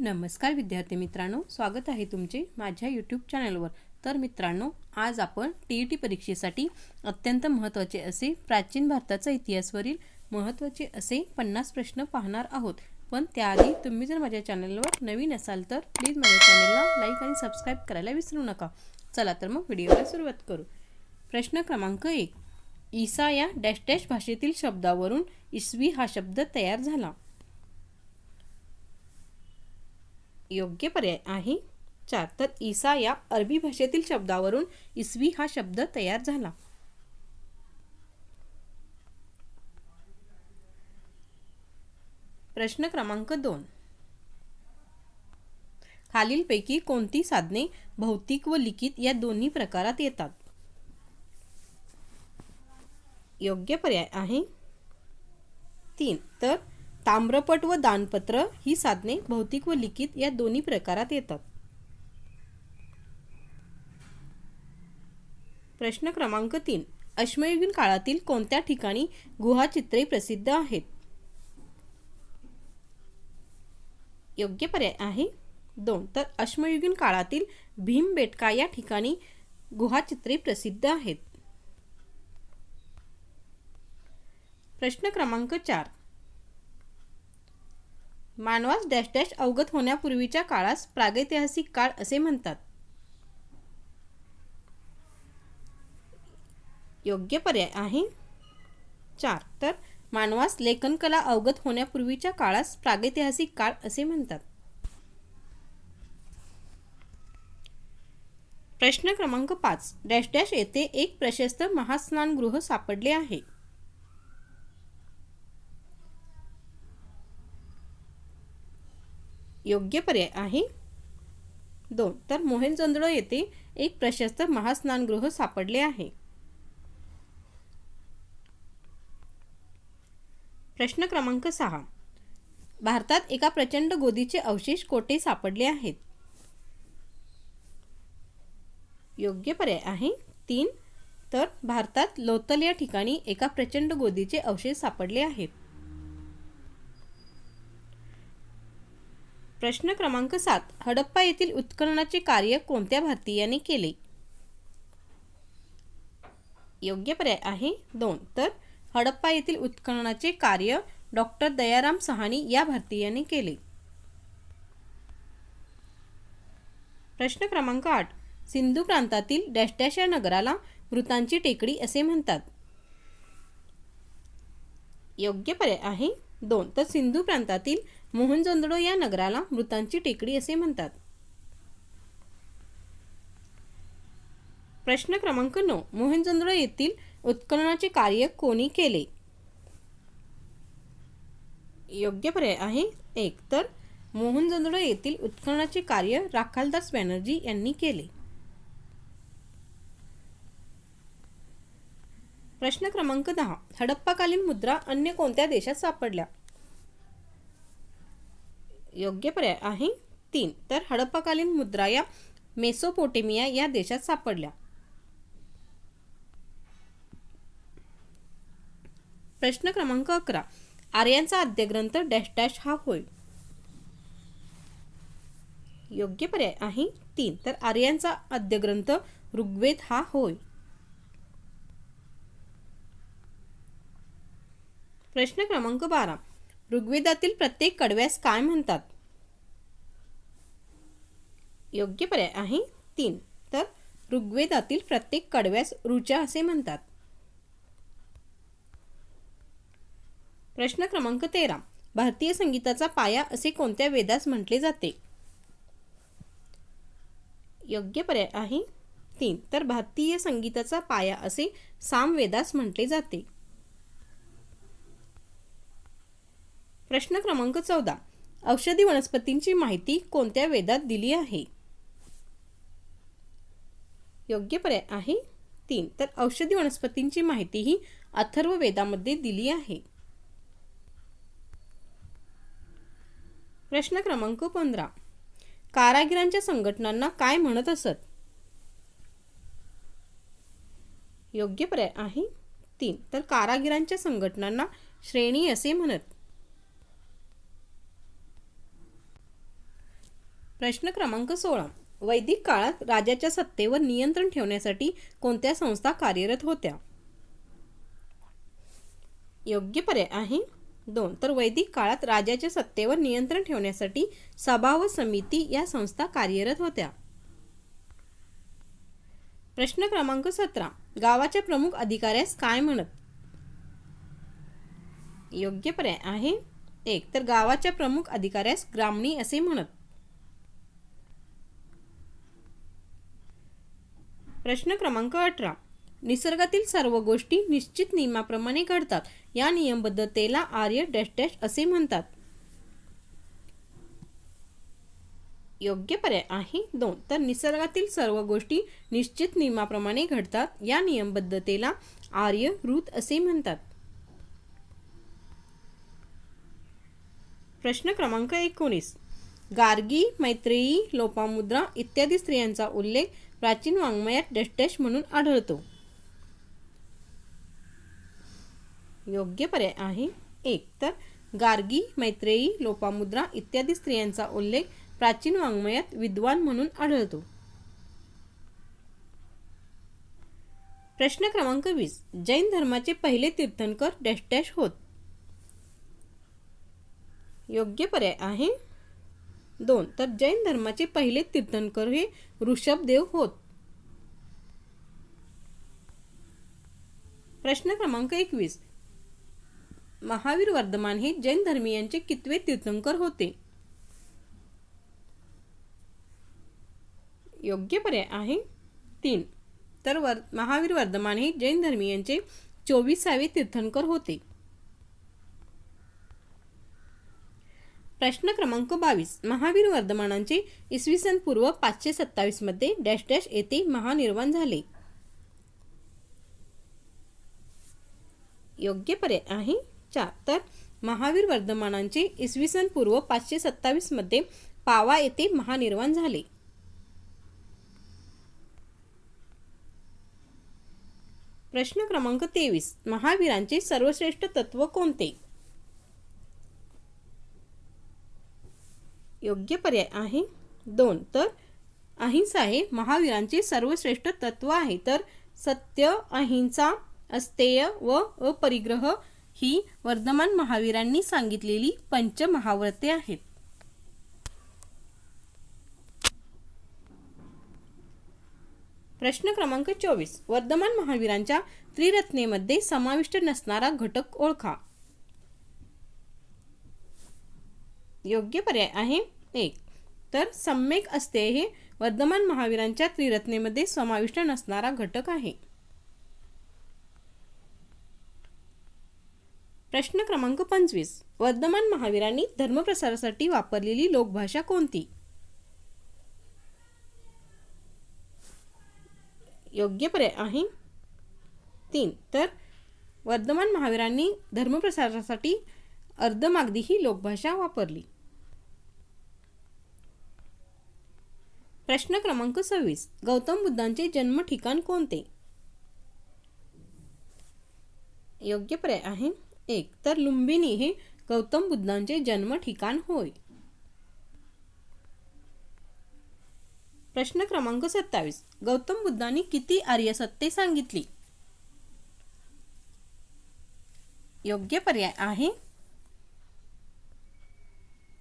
नमस्कार विद्यार्थी मित्रांनो स्वागत आहे तुमचे माझ्या यूट्यूब चॅनलवर तर मित्रांनो आज आपण टी ई टी परीक्षेसाठी अत्यंत महत्त्वाचे असे प्राचीन भारताचा इतिहासवरील महत्त्वाचे असे पन्नास प्रश्न पाहणार आहोत. पण त्याआधी तुम्ही जर माझ्या चॅनलवर नवीन असाल तर प्लीज माझ्या चॅनलला लाईक आणि सबस्क्राईब करायला विसरू नका. चला तर मग व्हिडिओला सुरुवात करू. प्रश्न क्रमांक एक. ईसा या डॅश डॅश भाषेतील शब्दावरून इसवी हा शब्द तयार झाला. योग्य पर्याय आहे. चार तर ईसा या अरबी भाषेतील शब्दावरून इसवी हा शब्द तयार झाला. प्रश्न क्रमांक दोन. खालीलपैकी कोणती साधने भौतिक व लिखित या दोन्ही प्रकारात येतात? योग्य पर्याय आहे. तीन तर ताम्रपट व दानपत्र ही साधने भौतिक व लिखित या दोन्ही प्रकारात येतात. प्रश्न क्रमांक तीन. अश्मयुगीन काळातील कोणत्या ठिकाणी गुहाचित्रे प्रसिद्ध आहेत? योग्य पर्याय आहे दोन. तर अश्मयुगीन काळातील भीमबेटका या ठिकाणी गुहाचित्रे प्रसिद्ध आहेत. प्रश्न क्रमांक चार. मानवास डॅश डॅश अवगत होण्यापूर्वीच्या काळास प्रागैतिहासिक काळ असे म्हणतात. योग्य पर्याय आहे. चार. तर मानवास लेखनकला अवगत होण्यापूर्वीच्या काळास प्रागैतिहासिक काळ असे म्हणतात. प्रश्न क्रमांक पाच. डॅश डॅश येथे एक प्रशस्त महास्नानगृह सापडले आहे. योग्य पर्याय आहे. दोन तर मोहेंजोदडो येथे एक प्रशस्त महास्नानगृह सापडले आहे. प्रश्न क्रमांक सहा. भारतात एका प्रचंड गोदीचे अवशेष कोठे सापडले आहेत? योग्य पर्याय आहे. तीन तर भारतात लोतल या ठिकाणी एका प्रचंड गोदीचे अवशेष सापडले आहेत. प्रश्न क्रमांक सात हडप्पा येथील उत्खननाचे कार्य कोणत्या भारतीयाने केले? योग्य पर्याय आहे दोन. तर हडप्पा येथील उत्खननाचे कार्य डॉक्टर दयाराम सहानी या भारतीयाने केले. प्रश्न क्रमांक आठ सिंधू प्रांतातील डॅश डॅश या नगराला मृतांची टेकडी असे म्हणतात. योग्य पर्याय आहे दोन. तर सिंधू प्रांतातील मोहनजोंदडो या नगराला मृतांची टेकडी असे म्हणतात. प्रश्न क्रमांक नऊ. मोहनजोंदडो येथील उत्खननाचे कार्य कोणी केले? योग्य पर्याय आहे एक. तर मोहनजोंदडो येथील उत्खननाचे कार्य राखालदास बॅनर्जी यांनी केले. प्रश्न क्रमांक दहा. हडप्पाकालीन मुद्रा अन्य कोणत्या देशात सापडल्या? योग्य पर्याय आहे. तीन तर हडप्पाकालीन मुद्रा या मेसोपोटेमिया या देशात सापडल्या. प्रश्न क्रमांक अकरा. आर्यांचा आद्यग्रंथ डॅश डॅश हा होय. योग्य पर्याय आहे. तीन तर आर्यांचा आद्यग्रंथ ऋग्वेद हा होय. प्रश्न क्रमांक बारा. ऋग्वेदातील प्रत्येक कडव्यास काय म्हणतात? योग्य पर्याय आहे तीन. तर ऋग्वेदातील प्रत्येक कडव्यास ऋचा असे म्हणतात. प्रश्न क्रमांक तेरा. भारतीय संगीताचा पाया असे कोणत्या वेदास म्हटले जाते? योग्य पर्याय आहे तीन. तर भारतीय संगीताचा पाया असे सामवेदास म्हटले जाते. प्रश्न क्रमांक चौदा. औषधी वनस्पतींची माहिती कोणत्या वेदात दिली आहे? योग्य पर्याय आहे तीन. तर औषधी वनस्पतींची माहिती ही अथर्व वेदामध्ये दिली आहे. प्रश्न क्रमांक पंधरा. कारागिरांच्या संघटनांना काय म्हणत असत? योग्य पर्याय आहे तीन. तर कारागिरांच्या संघटनांना श्रेणी असे म्हणत प्रश्न क्रमांक सोळा. वैदिक काळात राजाच्या सत्तेवर नियंत्रण ठेवण्यासाठी कोणत्या संस्था कार्यरत होत्या? योग्य पर्याय आहे. दोन. तर वैदिक काळात राजाच्या सत्तेवर नियंत्रण ठेवण्यासाठी सभा व समिती या संस्था कार्यरत होत्या. प्रश्न क्रमांक सतरा. गावाच्या प्रमुख अधिकाऱ्यास काय म्हणत? योग्य पर्याय आहे. एक. तर गावाच्या प्रमुख अधिकाऱ्यास ग्रामणी असे म्हणत. प्रश्न क्रमांक अठरा. निसर्गातील सर्व गोष्टी निश्चित नियमाप्रमाणे घडतात. या नियमबद्धतेला आर्य डॅश डॅश असे म्हणतात. योग्य पर्याय आहे दोन. तर निसर्गातील सर्व गोष्टी निश्चित नियमाप्रमाणे घडतात. या नियमबद्धतेला आर्य ऋत असे म्हणतात. प्रश्न क्रमांक एकोणीस. गार्गी मैत्रेयी लोपामुद्रा इत्यादी स्त्रियांचा उल्लेख प्राचीन वाङ्मयात डॅश म्हणून आढळतो. योग्य पर्याय आहे एक. तर गार्गी मैत्रेयी लोपामुद्रा इत्यादी स्त्रियांचा उल्लेख प्राचीन वाङ्मयात विद्वान म्हणून आढळतो. प्रश्न क्रमांक वीस. जैन धर्माचे पहिले तीर्थंकर डॅश डॅश होत. योग्य पर्याय आहे दोन. तर जैन धर्माचे पहिले तीर्थंकर हे ऋषभदेव होत. प्रश्न क्रमांक एकवीस. महावीर वर्धमान हे जैन धर्मीयांचे कितवे तीर्थंकर होते? योग्य पर्याय आहे तीन. तर वर महावीर वर्धमान हे जैन धर्मीयांचे चोवीसावे तीर्थंकर होते. प्रश्न क्रमांक बावीस. महावीर वर्धमानांचे इसवी सन पूर्व पाचशे सत्तावीसमध्ये डॅश डॅश येथे महानिर्वाण झाले. योग्य पर्याय आहे चार. तर महावीर वर्धमानांचे इसवी सन पूर्व पाचशे सत्तावीसमध्ये पावा येथे महानिर्वाण झाले. प्रश्न क्रमांक तेवीस. महावीरांचे सर्वश्रेष्ठ तत्व कोणते? योग्य पर्याय आहे. दोन तर अहिंसा हे महावीरांचे सर्वश्रेष्ठ तत्व आहे. तर सत्य अहिंसा अस्तेय व अपरिग्रह ही वर्धमान महावीरांनी सांगितलेली पंचमहाव्रते आहेत. प्रश्न क्रमांक चोवीस. वर्धमान महावीरांच्या त्रिरत्नेमध्ये समाविष्ट नसणारा घटक ओळखा. योग्य पर्याय आहे. एक. तर सम्यक असते हे वर्धमान महावीरांच्या त्रिरत्नेमध्ये समाविष्ट नसणारा घटक आहे. प्रश्न क्रमांक पंचवीस. वर्धमान महावीरांनी धर्मप्रसारासाठी वापरलेली लोकभाषा कोणती? योग्य पर्याय आहे. तीन. तर वर्धमान महावीरांनी धर्मप्रसारासाठी अर्धमागदी ही लोकभाषा वापरली. प्रश्न क्रमांक सव्वीस. गौतम बुद्धांचे जन्म ठिकाण कोणते? योग्य पर्याय आहे. एक. तर लुंबिनी हे गौतम बुद्धांचे जन्म ठिकाण होय. प्रश्न क्रमांक सत्तावीस. गौतम बुद्धांनी किती आर्य सत्य सांगितली? योग्य पर्याय आहे.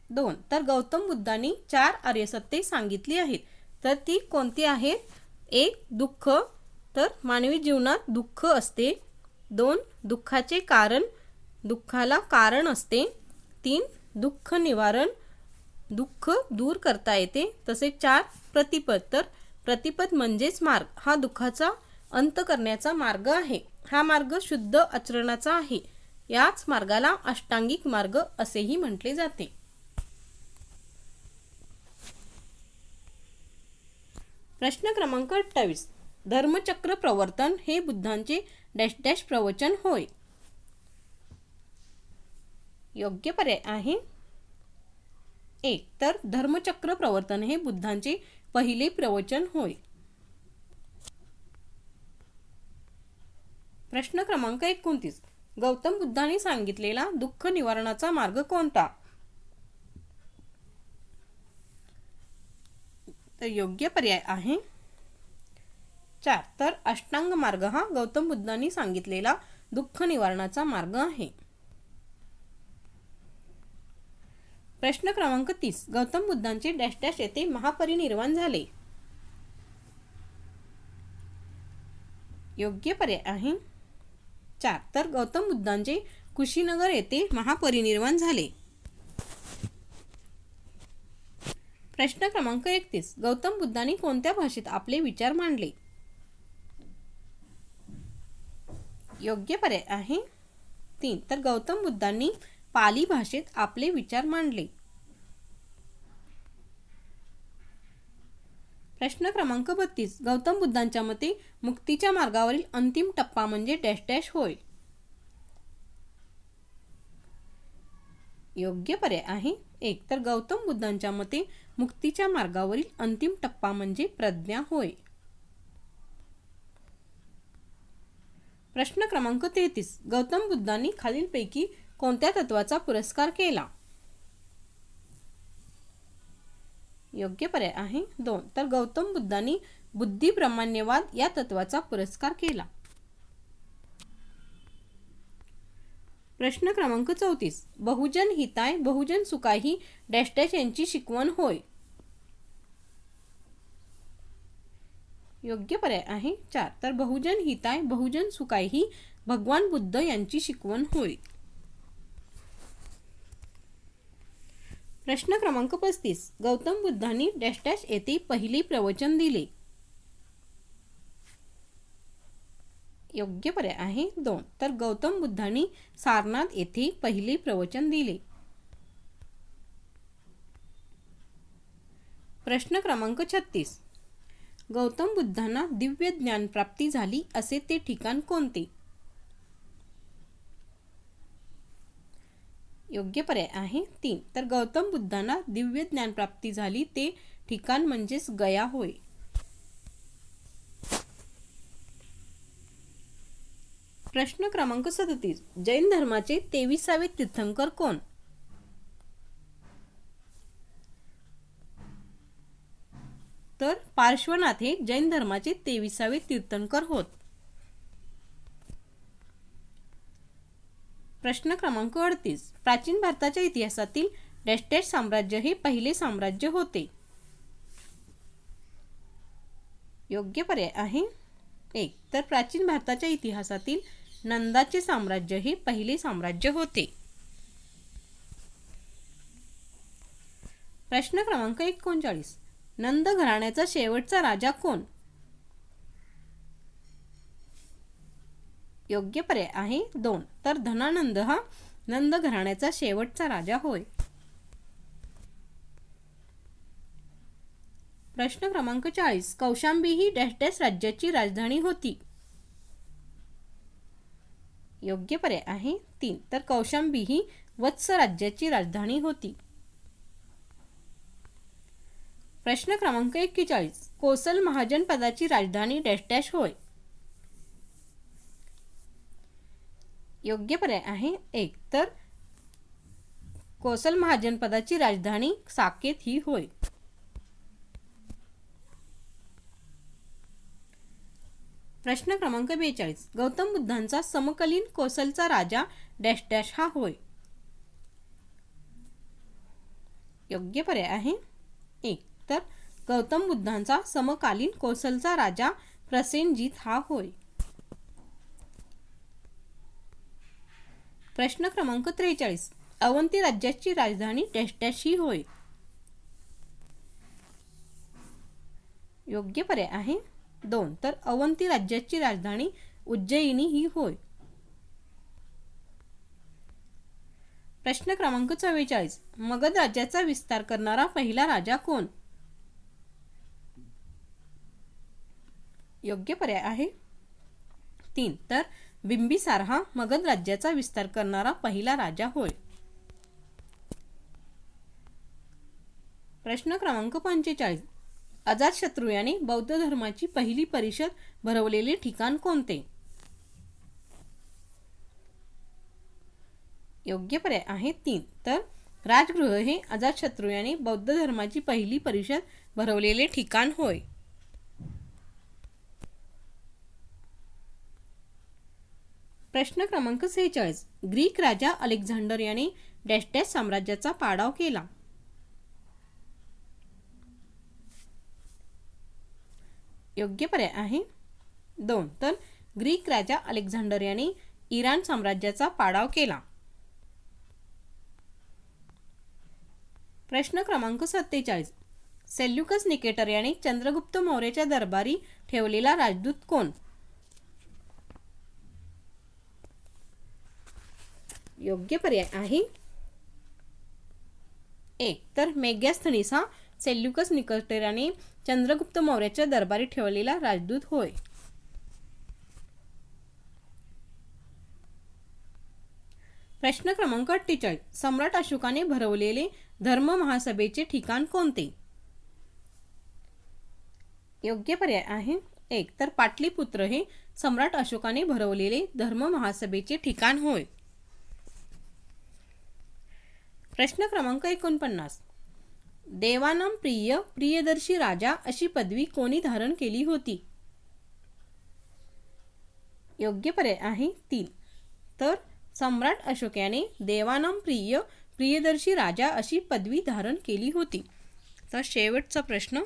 दोन. तर गौतम बुद्धांनी चार आर्यसत्ते सांगितली आहेत. तर ती कोणती आहेत एक दुःख. तर मानवी जीवनात दुःख असते. दोन दुःखाचे कारण. दुःखाला कारण असते. तीन दुःख निवारण. दुःख दूर करता येते. तसेच चार प्रतिपद. तर प्रतिपद म्हणजेच मार्ग. हा दुःखाचा अंत करण्याचा मार्ग आहे. हा मार्ग शुद्ध आचरणाचा आहे. याच मार्गाला अष्टांगिक मार्ग असेही म्हटले जाते. प्रश्न क्रमांक अठ्ठावीस. धर्मचक्र प्रवर्तन हे बुद्धांचे डॅश डॅश प्रवचन होय. योग्य पर्याय आहे. एक तर धर्मचक्र प्रवर्तन हे बुद्धांचे पहिले प्रवचन होय. प्रश्न क्रमांक एकोणतीस. गौतम बुद्धांनी सांगितलेला दुःख निवारणाचा मार्ग कोणता? तर योग्य पर्याय आहे. चार तर अष्टांग मार्ग हा गौतम बुद्धांनी सांगितलेला दुःख निवारणाचा मार्ग आहे. प्रश्न क्रमांक तीस गौतम बुद्धांचे डॅश डॅश येथे महापरिनिर्वाण झाले. योग्य पर्याय आहे. चार तर गौतम बुद्धांचे कुशीनगर येथे महापरिनिर्वाण झाले. प्रश्न क्रमांक एकतीस. गौतम बुद्धांनी कोणत्या भाषेत आपले विचार मांडले? योग्य पर्याय आहे तीन. तर गौतम बुद्धांनी पाली भाषेत आपले विचार मांडले. प्रश्न क्रमांक बत्तीस. गौतम बुद्धांच्या मते मुक्तीच्या मार्गावरील अंतिम टप्पा म्हणजे डॅश डॅश होय. योग्य पर्याय आहे एक तर गौतम बुद्धांच्या मते मुक्तीच्या मार्गावरील अंतिम टप्पा म्हणजे प्रज्ञा होय. प्रश्न क्रमांक तेहतीस. गौतम बुद्धांनी खालीलपैकी कोणत्या तत्वाचा पुरस्कार केला? योग्य पर्याय आहे दोन. तर गौतम बुद्धांनी बुद्धिब्रह्माण्यवाद या तत्वाचा पुरस्कार केला. प्रश्न क्रमांक चौतीस. बहुजन हिताय बहुजन सुखाय ही डॅश डॅश यांची शिकवण होय. योग्य पर्याय आहे चार. तर बहुजन हिताय बहुजन सुखाय ही भगवान बुद्ध यांची शिकवण होय. प्रश्न क्रमांक पस्तीस. गौतम बुद्धांनी डॅश डॅश येथे पहिली प्रवचन दिले. योग्य पर्याय आहे दोन. तर गौतम बुद्धांनी सारनाथ येथे पहिले प्रवचन दिले. प्रश्न क्रमांक छत्तीस. गौतम बुद्धांना दिव्य ज्ञान प्राप्ती झाली असे ते ठिकाण कोणते? योग्य पर्याय आहे तीन. तर गौतम बुद्धांना दिव्य ज्ञान प्राप्ती झाली ते ठिकाण म्हणजेच गया होय. प्रश्न क्रमांक सदतीस. जैन धर्माचे तेविसावे तीर्थंकर कोण? तर पार्श्वनाथ हे जैन धर्माचे तेविसावे तीर्थंकर होत. प्रश्न क्रमांक अडतीस. प्राचीन भारताच्या इतिहासातील डॅश साम्राज्य हे पहिले साम्राज्य होते. योग्य पर्याय आहे. एक. तर प्राचीन भारताच्या इतिहासातील नंदाचे साम्राज्य हे पहिले साम्राज्य होते. प्रश्न क्रमांक एकोणचाळीस. नंद घराण्याचा शेवटचा राजा कोण? योग्य पर्याय आहे दोन. तर धनानंद हा नंद घराण्याचा शेवटचा राजा होय. प्रश्न क्रमांक चाळीस. कौशांबी ही डॅश डॅश राज्याची राजधानी होती. योग्य पर्याय आहे. तीन तर कौशांबी ही वत्स राज्याची राजधानी होती. प्रश्न क्रमांक एक्केचाळीस कोसल महाजन पदाची राजधानी डॅश डॅश होय. योग्य पर्याय आहे. एक तर कोसल महाजनपदाची राजधानी साकेत ही होय. प्रश्न क्रमांक बेचाळीस. गौतम बुद्धांचा समकालीन कोसलचा राजा डॅश डॅश हा होय. योग्य पर्याय आहे. एक. तर गौतम बुद्धांचा समकालीन कोसलचा राजा प्रसेनजीत हा होय. प्रश्न क्रमांक त्रेचाळीस. अवंती राज्याची राजधानी डॅश डॅश ही होय. योग्य पर्याय आहे. दोन. तर अवंती राज्याची राजधानी उज्जयिनी ही होय. प्रश्न क्रमांक चव्वेचाळीस. मगध राज्याचा विस्तार करणारा पहिला राजा कोण? योग्य पर्याय आहे. तीन. तर बिंबिसार हा मगध राज्याचा विस्तार करणारा पहिला राजा होय. प्रश्न क्रमांक पंचेचाळीस. अजातशत्रू याने बौद्ध धर्माची पहिली परिषद भरवलेले ठिकाण कोणते? योग्य पर्याय आहे तीन. तर राजगृह हे अजातशत्रू याने बौद्ध धर्माची पहिली परिषद भरवलेले ठिकाण होय. प्रश्न क्रमांक सेहेचाळीस. ग्रीक राजा अलेक्झांडर याने डॅश डॅश साम्राज्याचा पाडाव केला. योग्य पर्याय आहे. दोन तर ग्रीक राजा अलेक्झांडर यांनी इराण साम्राज्याचा पाडाव केला. प्रश्न क्रमांक सत्तेचाळीस. सेल्युकस निकेटर यांनी चंद्रगुप्त मौर्याच्या दरबारी ठेवलेला राजदूत कोण? योग्य पर्याय आहे. एक तर मेग्यास्थनीसा सेल्युकस निकेटर याने चंद्रगुप्त मौर्याच्या दरबारी ठेवलेला राजदूत होय. प्रश्न क्रमांक अठ्ठेचाळीस. सम्राट अशोकाने भरवलेले धर्म महासभेचे ठिकाण कोणते? योग्य पर्याय आहे. एक तर पाटलीपुत्र हे सम्राट अशोकाने भरवलेले धर्म महासभेचे ठिकाण होय. प्रश्न क्रमांक एकोणपन्नास. देवानाम प्रिय प्रियदर्शी राजा अशी पदवी कोणी धारण केली होती? योग्य पर्याय आहे तीन. तर सम्राट अशोक याने देवानाम प्रिय प्रियदर्शी राजा अशी पदवी धारण केली होती. तर शेवटचा प्रश्न.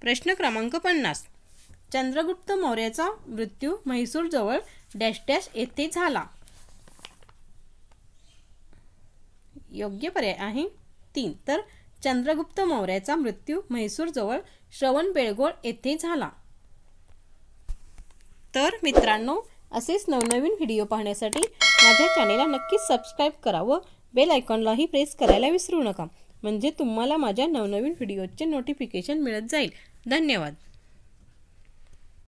प्रश्न क्रमांक पन्नास. चंद्रगुप्त मौर्याचा मृत्यू म्हैसूरजवळ डॅश डॅश येथे झाला. योग्य पर्याय आहे तीन. तर चंद्रगुप्त मौर्याचा मृत्यू म्हैसूरजवळ श्रवण बेळगोळ येथे झाला. तर मित्रांनो असेच नवनवीन व्हिडिओ पाहण्यासाठी माझ्या चॅनेलला नक्कीच सबस्क्राईब करा व बेल आयकॉनलाही प्रेस करायला विसरू नका. म्हणजे तुम्हाला माझ्या नवनवीन व्हिडिओचे नोटिफिकेशन मिळत जाईल. धन्यवाद.